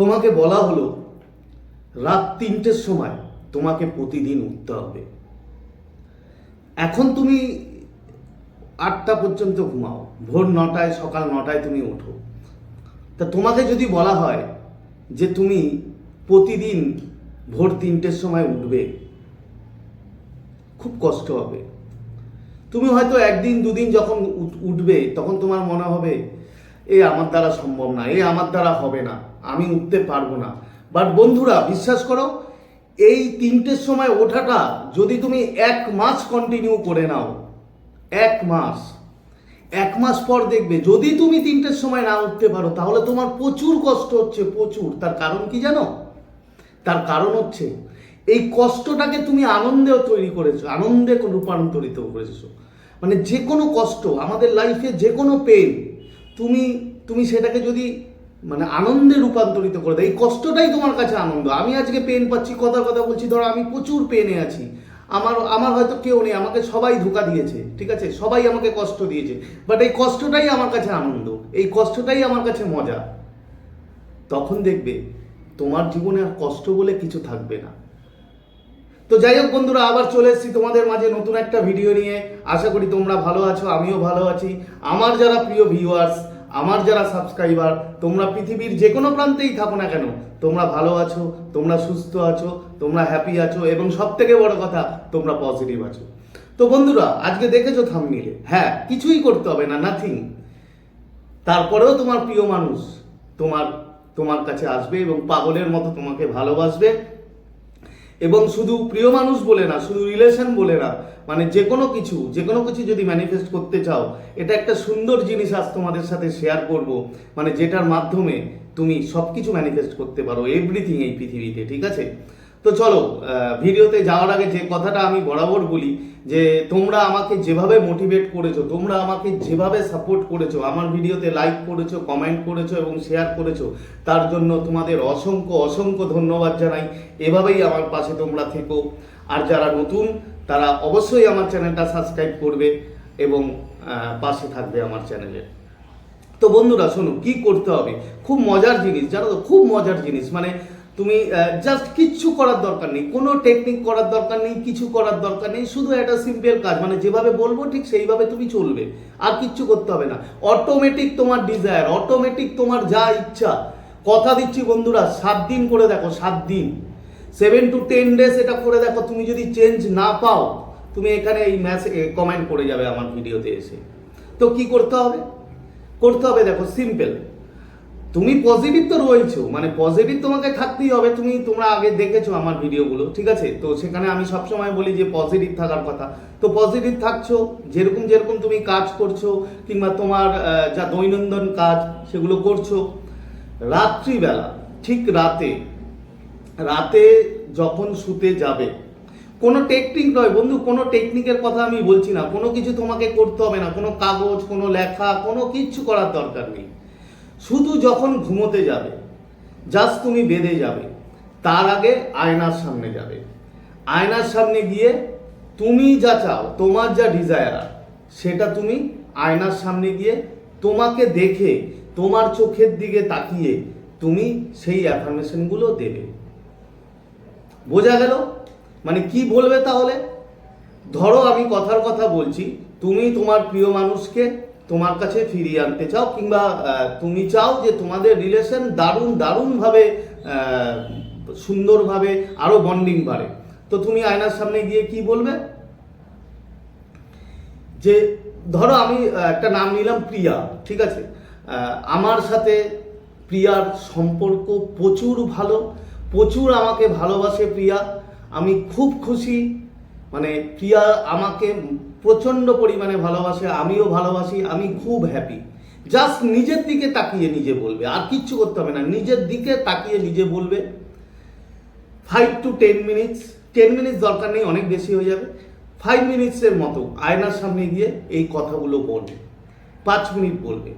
তোমাকে বলা হলো, রাত তিনটের সময় তোমাকে প্রতিদিন উঠতে হবে। এখন তুমি আটটা পর্যন্ত ঘুমাও, ভোর নটায়, সকাল নটায় তুমি ওঠো। তা তোমাকে যদি বলা হয় যে তুমি প্রতিদিন ভোর তিনটের সময় উঠবে, খুব কষ্ট হবে। তুমি হয়তো একদিন, দুদিন যখন উঠ- উঠবে, তখন তোমার মনে হবে এ আমার দ্বারা সম্ভব না, এ আমার দ্বারা হবে না, আমি উঠতে পারব না। বাট বন্ধুরা, বিশ্বাস করো, এই তিনটের সময় ওঠাটা যদি তুমি এক মাস কন্টিনিউ করে নাও, এক মাস এক মাস পর দেখবে, যদি তুমি তিনটের সময় না উঠতে পারো, তাহলে তোমার প্রচুর কষ্ট হচ্ছে, প্রচুর। তার কারণ কি জানো? তার কারণ হচ্ছে, এই কষ্টটাকে তুমি আনন্দেও তৈরি করেছ, আনন্দে রূপান্তরিত করেছ। মানে যে কোনো কষ্ট, আমাদের লাইফে যে কোনো পেন তুমি তুমি সেটাকে যদি মানে আনন্দে রূপান্তরিত করে দাও, এই কষ্টটাই তোমার কাছে আনন্দ। আমি আজকে পেন পাচ্ছি কথা কথা বলছি, ধরো আমি প্রচুর পেনে আছি। আমার আমার হয়তো কেউ নেই, আমাকে সবাই ধোকা দিয়েছে, ঠিক আছে? সবাই আমাকে কষ্ট দিয়েছে। বাট এই কষ্টটাই আমার কাছে আনন্দ, এই কষ্টটাই আমার কাছে মজা। তখন দেখবে, তোমার জীবনে আর কষ্ট বলে কিছু থাকবে না। তো যাই হোক বন্ধুরা, আবার চলে এসেছি তোমাদের মাঝে নতুন একটা ভিডিও নিয়ে। আশা করি তোমরা ভালো আছো, আমিও ভালো আছি। আমার যারা প্রিয় ভিউয়ার্স আমার যারা সাবস্ক্রাইবার তোমরা পৃথিবীর যে কোনো প্রান্তেই থাকো না কেন, তোমরা ভালো আছো, তোমরা সুস্থ আছো, তোমরা হ্যাপি আছো এবং সব থেকে বড় কথা, তোমরা পজিটিভ আছো। তো বন্ধুরা, আজকে দেখেছ থামনিলে হ্যাঁ কিছুই করতে হবে না নাথিং তারপরেও তোমার প্রিয় মানুষ তোমার তোমার কাছে আসবে এবং পাগলের মতো তোমাকে ভালোবাসবে এবং শুধু প্রিয় মানুষ বলে না, শুধু রিলেশন বলে না মানে যে কোনো কিছু যে কোনো কিছু যদি ম্যানিফেস্ট করতে চাও, এটা একটা সুন্দর জিনিস আজ তোমাদের সাথে শেয়ার করব মানে যেটার মাধ্যমে তুমি সব কিছু ম্যানিফেস্ট করতে পারো এভরিথিং এই পৃথিবীতে, ঠিক আছে? তো চলো ভিডিওতে যাওয়ার আগে যে কথাটা আমি বরাবর বলি, যে তোমরা আমাকে যেভাবে মোটিভেট করেছ, তোমরা আমাকে যেভাবে সাপোর্ট করেছ, আমার ভিডিওতে লাইক করেছ কমেন্ট করেছ এবং শেয়ার করেছ, তার জন্য তোমাদের অসংখ্য অসংখ্য ধন্যবাদ জানাই। এভাবেই আমার পাশে তোমরা থেকো। আর যারা নতুন, তারা অবশ্যই আমার চ্যানেলটা সাবস্ক্রাইব করবে এবং পাশে থাকবে আমার চ্যানেলের তো বন্ধুরা, শোনো, কি করতে হবে? খুব মজার জিনিস, জানো তো, খুব মজার জিনিস। মানে তুমি জাস্ট কিচ্ছু করার দরকার নেই। কোনো টেকনিক করার দরকার নেই, কিছু করার দরকার নেই, শুধু একটা সিম্পল কাজ মানে যেভাবে বলব ঠিক সেইভাবে তুমি চলবে। আর কিচ্ছু করতে হবে না। অটোমেটিক তোমার ডিজায়ার অটোমেটিক তোমার যা ইচ্ছা। কথা দিচ্ছি বন্ধুরা, সাত দিন করে দেখো, সাত দিন। সেভেন টু টেন ডেজ এটা করে দেখো, তুমি যদি চেঞ্জ না পাও, তুমি এখানে এই ম্যাসেজ কমেন্ট করে যাবে আমার ভিডিওতে এসে। তো কি করতে হবে? করতে হবে দেখো সিম্পল তুমি পজিটিভ তো রয়েছো মানে পজিটিভ তোমাকে থাকতেই হবে, তুমি তোমরা আগে দেখেছ আমার ভিডিওগুলো, ঠিক আছে? তো সেখানে আমি সবসময় বলি যে পজিটিভ থাকার কথা। তো পজিটিভ থাকছো, যেরকম যেরকম তুমি কাজ করছ, কিংবা তোমার যা দৈনন্দিন কাজ সেগুলো করছ, রাত্রিবেলা, ঠিক রাতে রাতে যখন শুতে যাবে, কোনো টেকনিক নয়, বন্ধু, কোনো টেকনিকের কথা আমি বলছি না, কোনো কিছু তোমাকে করতে হবে না, কোনো কাগজ, কোনো লেখা, কোনো কিচ্ছু করার দরকার নেই। শুধু যখন ঘুমোতে যাবে জাস্ট তুমি বেঁধে যাবে, তার আগে আয়নার সামনে যাবে। আয়নার সামনে গিয়ে তুমি যা চাও, তোমার যা ডিজায়ার সেটা তুমি আয়নার সামনে গিয়ে তোমাকে দেখে, তোমার চোখের দিকে তাকিয়ে তুমি সেই অ্যাফার্মেশনগুলো দেবে। বোঝা গেল? মানে কি বলবে তাহলে? ধরো আমি কথার কথা বলছি, তুমি তোমার প্রিয় মানুষকে তোমার কাছে ফিরিয়ে আনতে চাও কিংবা তুমি চাও যে তোমাদের রিলেশন দারুণ, দারুণভাবে সুন্দরভাবে আরও বন্ডিং বাড়ে। তো তুমি আয়নার সামনে গিয়ে কি বলবে? যে, ধরো আমি একটা নাম নিলাম প্রিয়া, ঠিক আছে? আমার সাথে প্রিয়ার সম্পর্ক প্রচুর ভালো, প্রচুর আমাকে ভালোবাসে প্রিয়া। আমি খুব খুশি মানে প্রিয়া আমাকে প্রচণ্ড পরিমাণে ভালোবাসে, আমিও ভালোবাসি, আমি খুব হ্যাপি জাস্ট নিজের দিকে তাকিয়ে নিজে বলবে, আর কিচ্ছু করতে হবে না, নিজের দিকে তাকিয়ে নিজে বলবে। Five to ten minutes ten minutes দরকার নেই, অনেক বেশি হয়ে যাবে। ফাইভ মিনিটসের মতো আয়নার সামনে গিয়ে এই কথাগুলো বলবে। পাঁচ মিনিট বলবে।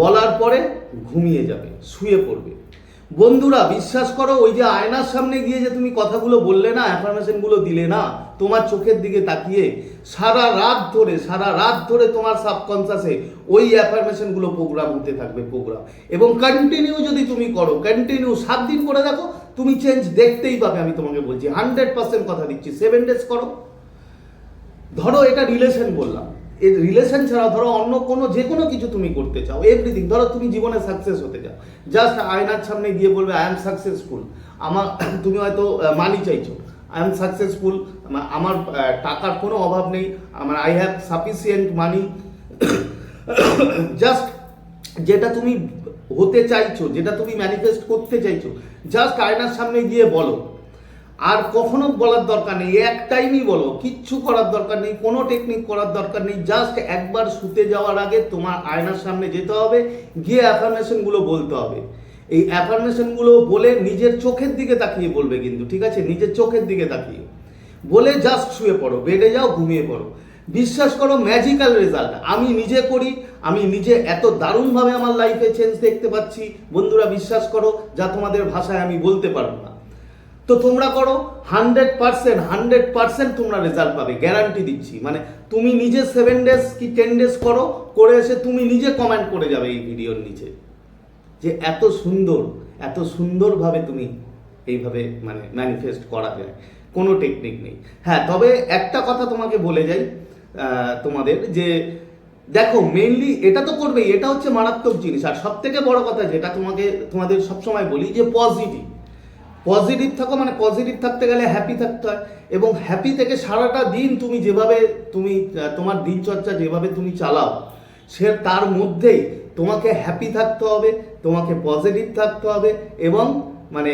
বলার পরে ঘুমিয়ে যাবে, শুয়ে পড়বে। বন্ধুরা, বিশ্বাস করো, ওই যে আয়নার সামনে গিয়ে যে তুমি কথাগুলো বললে না অ্যাফার্মেশনগুলো দিলে না, তোমার চোখের দিকে তাকিয়ে সারা রাত ধরে, সারা রাত ধরে তোমার সাবকনসাসে ওই অ্যাফার্মেশনগুলো প্রোগ্রাম হতে থাকবে প্রোগ্রাম এবং কন্টিনিউ যদি তুমি করো কন্টিনিউ সাত দিন করে দেখো, তুমি চেঞ্জ দেখতেই পাবে, আমি তোমাকে বলছি। হান্ড্রেড পার্সেন্ট কথা দিচ্ছি সেভেন ডেজ করো। ধরো এটা রিলেশন বললাম। এই রিলেশন ছাড়া ধরো অন্য কোনো, যে কোনো কিছু তুমি করতে চাও এভরিথিং ধরো তুমি জীবনে সাকসেস হতে চাও। জাস্ট আয়নার সামনে গিয়ে বলবে আই এম সাকসেসফুল আমার, তুমি হয়তো মানি চাইছো। আই এম সাকসেসফুল আমার টাকার কোনো অভাব নেই। আমার I have sufficient money just যেটা তুমি হতে চাইছো, যেটা তুমি ম্যানিফেস্ট করতে চাইছো জাস্ট আয়নার সামনে গিয়ে বলো। আর কখনো বলার দরকার নেই, এক টাইমই বলো, কিচ্ছু করার দরকার নেই, কোনো টেকনিক করার দরকার নেই জাস্ট একবার শুতে যাওয়ার আগে তোমার আয়নার সামনে যেতে হবে, গিয়ে অ্যাফার্মেশনগুলো বলতে হবে। এই অ্যাফার্মেশনগুলো বলে নিজের চোখের দিকে তাকিয়ে বলবে কিন্তু, ঠিক আছে? নিজের চোখের দিকে তাকিয়ে। বলে জাস্ট শুয়ে পড়ো, বেডে যাও, ঘুমিয়ে পড়ো। বিশ্বাস করো ম্যাজিক্যাল রেজাল্ট আমি নিজে করি, আমি নিজে এত দারুণভাবে আমার লাইফে চেঞ্জ দেখতে পাচ্ছি। বন্ধুরা, বিশ্বাস করো, যা তোমাদের ভাষায় আমি বলতে পারব না। তো তোমরা করো হান্ড্রেড পার্সেন্ট হান্ড্রেড পার্সেন্ট তোমরা রেজাল্ট পাবে গ্যারান্টি দিচ্ছি। মানে তুমি নিজে সেভেন ডেজ কি টেন ডেজ করো, করে এসে তুমি নিজে কমেন্ট করে যাবে এই ভিডিওর নিচে। যে এত সুন্দর, এত সুন্দরভাবে তুমি এইভাবে মানে ম্যানিফেস্ট করা যায়। কোনো টেকনিক নেই। হ্যাঁ তবে একটা কথা তোমাকে বলে যাই তোমাদের যে দেখো মেনলি এটা তো করবেই, এটা হচ্ছে মারাত্মক জিনিস। আর সব থেকে বড় কথা যেটা তোমাকে, তোমাদের সবসময় বলি যে পজিটিভ পজিটিভ থাকো মানে পজিটিভ থাকতে গেলে হ্যাপি থাকতে হয়। এবং হ্যাপি থেকে সারাটা দিন তুমি যেভাবে তুমি তোমার দিনচর্চা যেভাবে তুমি চালাও, সে তার মধ্যেই তোমাকে হ্যাপি থাকতে হবে, তোমাকে পজিটিভ থাকতে হবে এবং মানে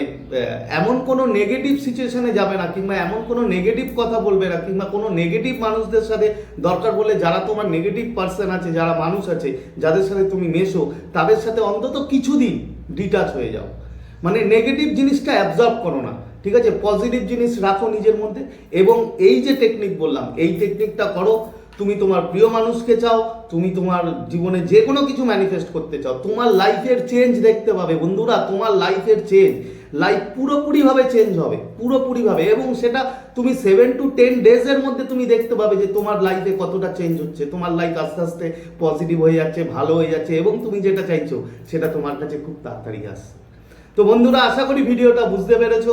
এমন কোনো নেগেটিভ সিচুয়েশনে যাবে না কিংবা এমন কোনো নেগেটিভ কথা বলবে না কিংবা কোনো নেগেটিভ মানুষদের সাথে দরকার বলে যারা তোমার নেগেটিভ পার্সন আছে, যারা মানুষ আছে, যাদের সাথে তুমি মেশো, তাদের সাথে অন্তত কিছুদিন ডিটাচ হয়ে যাও। মানে নেগেটিভ জিনিসটা অ্যাবজর্ব করো না। ঠিক আছে? পজিটিভ জিনিস রাখো নিজের মধ্যে এবং এই যে টেকনিক বললাম, এই টেকনিকটা করো। তুমি তোমার প্রিয় মানুষকে চাও, তুমি তোমার জীবনে যে কোনো কিছু ম্যানিফেস্ট করতে চাও। তোমার লাইফের চেঞ্জ দেখতে পাবে বন্ধুরা, তোমার লাইফের চেঞ্জ লাইফ পুরোপুরিভাবে চেঞ্জ হবে, পুরোপুরিভাবে এবং সেটা তুমি সেভেন টু টেন ডেজের মধ্যে তুমি দেখতে পাবে যে তোমার লাইফে কতটা চেঞ্জ হচ্ছে। তোমার লাইফ আস্তে আস্তে পজিটিভ হয়ে যাচ্ছে, ভালো হয়ে যাচ্ছে এবং তুমি যেটা চাইছো, সেটা তোমার কাছে খুব তাড়াতাড়ি আসছে। তো বন্ধুরা, আশা করি ভিডিওটা বুঝতে পেরেছ।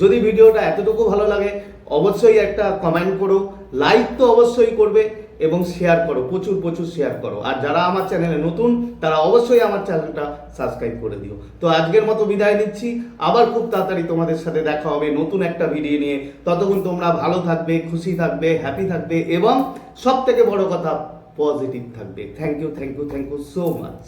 যদি ভিডিওটা এতটুকু ভালো লাগে, অবশ্যই একটা কমেন্ট করো লাইক তো অবশ্যই করবে এবং শেয়ার করো, প্রচুর প্রচুর শেয়ার করো। আর যারা আমার চ্যানেলে নতুন, তারা অবশ্যই আমার চ্যানেলটা সাবস্ক্রাইব করে দিও। তো আজকের মতো বিদায় নিচ্ছি। আবার খুব তাড়াতাড়ি তোমাদের সাথে দেখা হবে নতুন একটা ভিডিও নিয়ে। ততক্ষণ তোমরা ভালো থাকবে, খুশি থাকবে হ্যাপি থাকবে এবং সব থেকে বড় কথা পজিটিভ থাকবে। Thank you thank you thank you so much